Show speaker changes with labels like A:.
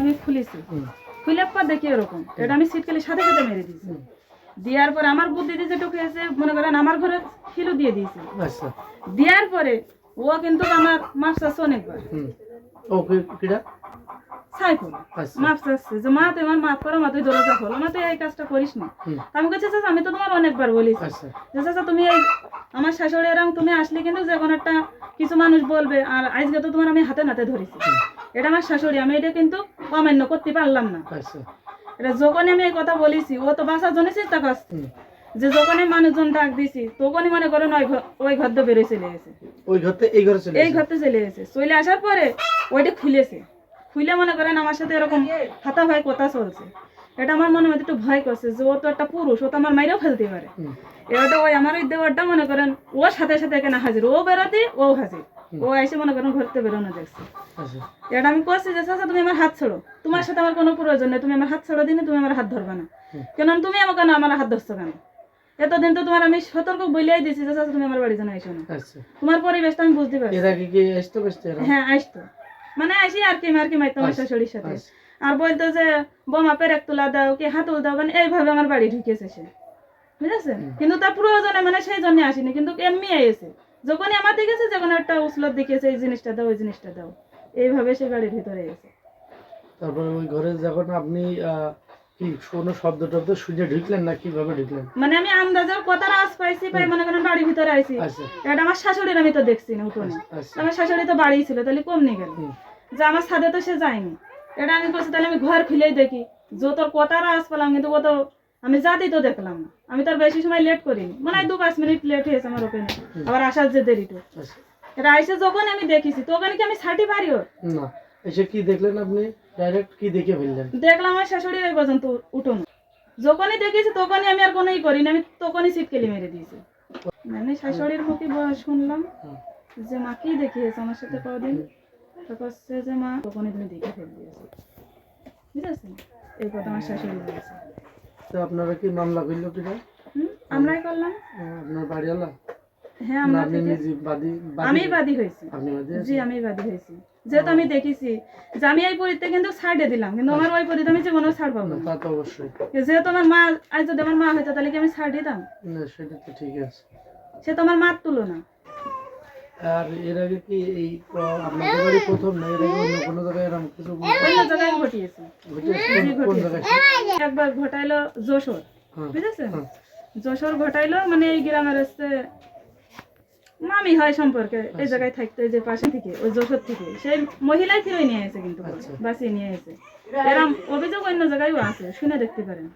A: আমি খুলেছি। খুলে পর দেখি এরকম। এটা আমি সাথে সাথে মেরে দিয়েছি। দেওয়ার পর আমার বুদ্ধি দিয়ে যেটুকু এসে মনে করেন আমার ঘরে দিয়ে দিয়েছে।
B: আচ্ছা।
A: দেওয়ার পরে ও কিন্তু আমার অনেকবার।
B: আচ্ছা।
A: মাপ চাচ্ছে যে মা তুই আমার মাফ করো মা তুই দরজা খোলো মা তুই এই কাজটা করিস না। আমি তো তোমার অনেকবার বলিস
B: আচ্ছা।
A: যে চাচা তুমি এই আমার শাশুড়ি এরকম তুমি আসলে কিন্তু যে কোনো একটা কিছু মানুষ বলবে আর আজকে তো তোমার আমি হাতে নাতে ধরেছি। এটা আমার শাশুড়ি আমি এটা কিন্তু অমান্য করতে পারলাম না। এটা যখনই আমি এই কথা বলেছি ও তো বাসার জন্য চিন্তা করছে। যে যখনই মানুষজন ডাক দিছি তখনই মনে করেন ওই ঘর ওই ঘর দিয়ে বেরোয় চলে গেছে।
B: ওই ঘরতে এই ঘরে চলে
A: এই
B: এসেছে?
A: ঘরতে চলে গেছে। চলে আসার পরে ওইটা খুলেছে। খুলে মনে করেন আমার সাথে এরকম হাতা ভয় কথা চলছে। এটা আমার মনে মধ্যে একটু ভয় করছে যে ও তো একটা পুরুষ ও তো আমার মাইরেও ফেলতে পারে। এটা ওই আমার ওই দেওয়ারটা মনে করেন ওর সাথে সাথে এখানে হাজির ও বেরোতে ও হাজির। ও এসে মনে করেন ঘরতে বেরোনো দেখছে।
B: আচ্ছা।
A: এটা আমি করছি যে চাচা তুমি আমার হাত ছাড়ো। তোমার সাথে আমার কোনো প্রয়োজন নেই। তুমি আমার হাত ছাড়ো দিনে তুমি আমার হাত ধরবে না। কেন তুমি আমার কেন আমার হাত ধরছো কেন? এতদিন তো তোমার আমি সতর্ক বলেই দিয়েছি যে চাচা তুমি আমার বাড়ি জানা এসো না।
B: আচ্ছা।
A: তোমার পরিবেশটা আমি বুঝতে পারছি।
B: এর কি আসতে বসতে
A: হ্যাঁ আসতো। মানে আসি আর কি আর কি মাই তোমার
B: আচ্ছা,
A: শাশুড়ির সাথে।
B: আচ্ছা।
A: আর বলতো যে বোমা পেরেক তুলা দাও কি হাতুল দাও। মানে এইভাবে আমার বাড়ি ঢুকেছে সে। বুঝেছেন? কিন্তু তার প্রয়োজনে মানে সেই জন্য আসেনি। কিন্তু এমনি এসে যখনই আমার দিকেছে যখন একটা উসলত দিকেছে এই জিনিসটা দাও ওই জিনিসটা দাও। এইভাবে সে বাড়ির ভিতরে এসে।
B: তারপরে ওই ঘরে যখন আপনি কি কোনো শব্দ টব্দ শুনে ঢুকলেন না কীভাবে ঢুকলেন?
A: মানে আমি আন্দাজের কথার আওয়াজ পাইছি পাই মনে করেন বাড়ির ভিতরে আইছি।
B: আচ্ছা।
A: এটা আমার শাশুড়ির আমি তো দেখছি না উঠোনে।
B: আচ্ছা
A: আমার শাশুড়ি তো বাড়ি ছিল তাহলে কম নিয়ে গেল। যে আমার সাথে তো সে যায়নি। এটা আমি বলছি তাহলে আমি ঘর খুলেই দেখি। যত কথার আওয়াজ পেলাম কিন্তু ও তো আমি যাতেই তো দেখলাম না। আমি তার বেশি সময় লেট করিনি। মানে হয় দু পাঁচ মিনিট লেট হয়েছে আমার ওখানে আবার আসার যে দেরিটা
B: আচ্ছা।
A: এটা আইসে যখন আমি দেখেছি তো ওখানে কি আমি ছাটি পারি ওর
B: না এসে কি দেখলেন আপনি? ডাইরেক্ট কি দেখে ফেললেন?
A: দেখলাম আমার শাশুড়ি ওই পর্যন্ত উঠোন। যখনই দেখেছি তখনই আমি আর কোনোই করিনি। আমি তখনই সিটকেলি মেরে দিয়েছি। মানে শাশুড়ির মুখে শুনলাম যে মা কি দেখিয়েছে আমার সাথে কদিন? তো করছে যে মা তখনই তুমি দেখে ফেল দিয়েছ বুঝেছেন? এই কথা আমার শাশুড়ি বলেছে।
B: তো আপনারা কি মামলা করল কিনা?
A: আমরাই করলাম।
B: আপনার বাড়িওয়ালা?
A: হ্যাঁ আমরা
B: আপনি নিজে বাদী বাদী-
A: আমি বাদী হয়েছি।
B: আপনি বাদী
A: জি আমি বাদী হয়েছি। যেহেতু আমি দেখেছি যে আমি এই পরীতে কিন্তু ছাড়ে দিলাম কিন্তু আমার ওই পরীতে আমি ছাড় পাবো
B: না,
A: না।
B: তা তো অবশ্যই।
A: যেহেতু আমার মা আজ যদি আমার মা হইতো তাহলে কি আমি ছাড় দিতাম?
B: না সেটা তো ঠিক আছে।
A: সে তো আমার মার তুলনা।
B: আর এর আগে কি এই আপনাদের বাড়ি প্রথম না? এর আগে অন্য কোনো জায়গায় এরকম কিছু
A: অন্য জায়গায় ঘটিয়েছে।
B: ঘটেছে? কোন- জায়গায়?
A: একবার ঘটাইলো যশোর
B: হ্যাঁ,
A: বুঝেছেন?
B: হ্যাঁ।
A: যশোর ঘটাইলো মানে এই গ্রামের হচ্ছে মামি হয় সম্পর্কে এই জায়গায় থাকতো এই যে পাশে থেকে ওই যশোর থেকে। সেই মহিলাই ফিরে নিয়ে এসে কিন্তু
B: আচ্ছা।
A: বাঁচিয়ে নিয়ে এসে এরম অভিযোগ অন্য জায়গায়ও আছে শুনে দেখতে পারেন।